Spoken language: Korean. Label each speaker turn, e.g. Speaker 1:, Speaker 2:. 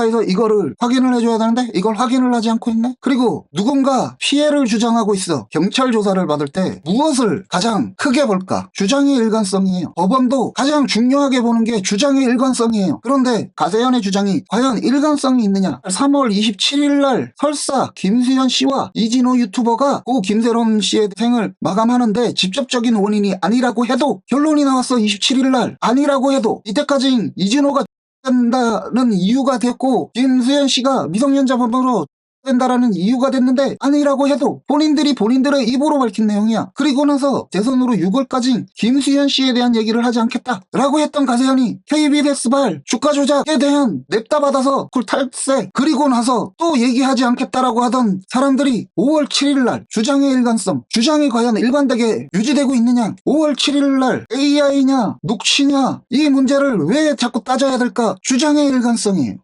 Speaker 1: 언론사에서 이거를 확인을 해줘야 되는데 이걸 확인을 하지 않고 있네. 그리고 누군가 피해를 주장하고 있어. 경찰 조사를 받을 때 무엇을 가장 크게 볼까? 주장의 일관성이에요. 법원도 가장 중요하게 보는 게 주장의 일관성이에요. 그런데 가세현의 주장이 과연 일관성이 있느냐? 3월 27일 날 설사 김수현 씨와 이진호 유튜버가 고 김세롬 씨의 생을 마감하는데 직접적인 원인이 아니라고 해도 결론이 나왔어 27일 날 아니라고 해도 이때까지 이진호가 된다는 이유가 됐고 김수현 씨가 미성년자범으로 된다라는 이유가 됐는데 아니라고 해도 본인들이 본인들의 입으로 밝힌 내용이야. 그리고 나서 대선으로 6월까지 김수현 씨에 대한 얘기를 하지 않겠다라고 했던 가세현이 KBS발 주가 조작에 대한 냅다 받아서 쿨 탈세 그리고 나서 또 얘기하지 않겠다라고 하던 사람들이 5월 7일 날 주장의 일관성 주장이 과연 일관되게 유지되고 있느냐 5월 7일 날 AI냐 녹취냐 이 문제를 왜 자꾸 따져야 될까 주장의 일관성이에요.